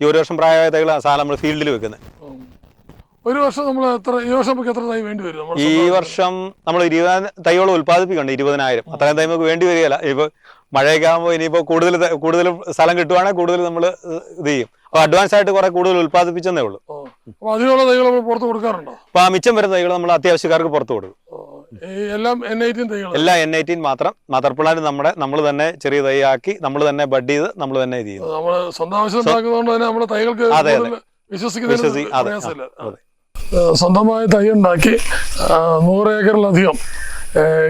ഈ ഒരു വർഷം പ്രായമായ തൈകളാണ് സാധനം നമ്മൾ ഫീൽഡിൽ വെക്കുന്നത് ഒരു വർഷം നമ്മൾ എത്ര ഈ വർഷം എത്ര തൈ വേണ്ടി വരും? ഈ വർഷം നമ്മൾ ഇരുപത് തൈകൾ ഉൽപ്പാദിപ്പിക്കുന്നുണ്ട്. ഇരുപതിനായിരം. അത്രയും തൈ നമുക്ക് വേണ്ടി വരികയില്ല. ഇപ്പോൾ മഴയൊക്കെ ആകുമ്പോൾ ഇനിയിപ്പോൾ കൂടുതൽ കൂടുതൽ സ്ഥലം കിട്ടുവാണെങ്കിൽ കൂടുതൽ നമ്മൾ ഇത് ചെയ്യും. അപ്പോൾ അഡ്വാൻസ് ആയിട്ട് കുറെ കൂടുതൽ ഉൽപ്പാദിപ്പിച്ചെന്നേ ഉള്ളൂ. അപ്പൊ അതിനുള്ള തൈകൾ നമ്മൾ പുറത്ത് കൊടുക്കാറുണ്ടോ? അപ്പോൾ ആ മിച്ചം വരുന്ന തൈകൾ നമ്മൾ അത്യാവശ്യക്കാർക്ക് പുറത്ത് കൊടുക്കും. എല്ലാം എൻ ഐറ്റീൻ തൈകൾ എല്ലാ എൻ ഐറ്റീൻ മാത്രം. മദർ പ്ലാന്റ് നമ്മുടെ നമ്മൾ തന്നെ ചെറിയ തൈയാക്കി നമ്മൾ തന്നെ ബഡ് ചെയ്ത് നമ്മൾ തന്നെ ഇത് ചെയ്യുന്നു. നമ്മൾ സ്വന്തം ആവശ്യം ഉണ്ടാക്കുന്നതുകൊണ്ട് തന്നെ നമ്മുടെ തൈകൾക്ക് അതെ. സ്വന്തമായി തൈ ഉണ്ടാക്കി നൂറ് ഏക്കറിലധികം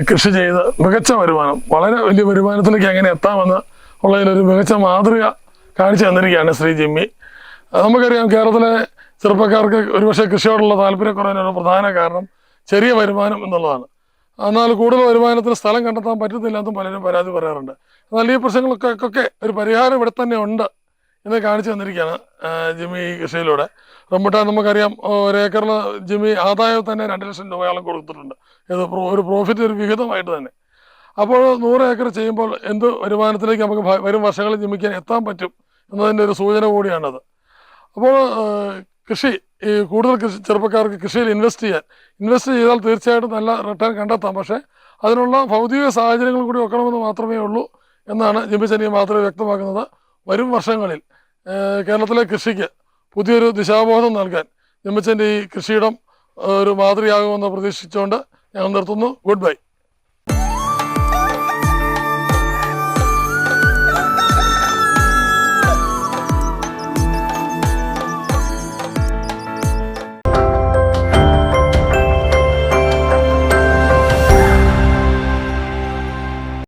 കൃഷി ചെയ്ത് മികച്ച വരുമാനം വളരെ വലിയ വരുമാനത്തിലേക്ക് എങ്ങനെ എത്താമെന്ന് ഉള്ളതിലൊരു മികച്ച മാതൃക കാണിച്ചു തന്നിരിക്കുകയാണ് ശ്രീ ജിമ്മി. നമുക്കറിയാം കേരളത്തിലെ ചെറുപ്പക്കാർക്ക് ഒരുപക്ഷെ കൃഷിയോടുള്ള താല്പര്യക്കുറവിനൊരു പ്രധാന കാരണം ചെറിയ വരുമാനം എന്നുള്ളതാണ്. എന്നാൽ കൂടുതൽ വരുമാനത്തിന് സ്ഥലം കണ്ടെത്താൻ പറ്റുന്നില്ല എന്നും പലരും പരാതി പറയാറുണ്ട്. എന്നാൽ ഈ പ്രശ്നങ്ങൾക്കൊക്കെ ഒരു പരിഹാരം ഇവിടെ തന്നെ ഉണ്ട്. എന്ന് കാണിച്ചു തന്നിരിക്കുകയാണ് ജിമ്മി ഈ കൃഷിയിലൂടെ. റംബുട്ടാൻ നമുക്കറിയാം ഒരു ഏക്കറിൽ ജിമ്മി ആദായം തന്നെ രണ്ട് ലക്ഷം രൂപയോളം കൊടുത്തിട്ടുണ്ട്. ഇത് ഒരു പ്രോഫിറ്റ് ഒരു വിഹിതമായിട്ട് തന്നെ. അപ്പോൾ നൂറ് ഏക്കർ ചെയ്യുമ്പോൾ എന്ത് വരുമാനത്തിലേക്ക് നമുക്ക് വരും വർഷങ്ങളിൽ ജിമ്മിക്കാൻ എത്താൻ പറ്റും എന്നതിന്റെ ഒരു സൂചന കൂടിയാണത്. അപ്പോൾ കൃഷി ഈ കൂടുതൽ കൃഷി ചെറുപ്പക്കാർക്ക് കൃഷിയിൽ ഇൻവെസ്റ്റ് ചെയ്യാൻ ഇൻവെസ്റ്റ് ചെയ്താൽ തീർച്ചയായിട്ടും നല്ല റിട്ടേൺ കണ്ടെത്താം. പക്ഷേ അതിനുള്ള ഭൗതിക സാഹചര്യങ്ങൾ കൂടി വെക്കണമെന്ന് മാത്രമേ ഉള്ളൂ എന്നാണ് ജിമ്മിച്ചനിയെ മാത്രമേ വ്യക്തമാക്കുന്നത്. വരും വർഷങ്ങളിൽ കേരളത്തിലെ കൃഷിക്ക് പുതിയൊരു ദിശാബോധം നൽകാൻ ജിമ്മച്ചന്റെ ഈ കൃഷിയിടം ഒരു മാതൃകയാകുമെന്ന് പ്രതീക്ഷിച്ചുകൊണ്ട് ഞങ്ങൾ നിർത്തുന്നു. Good bye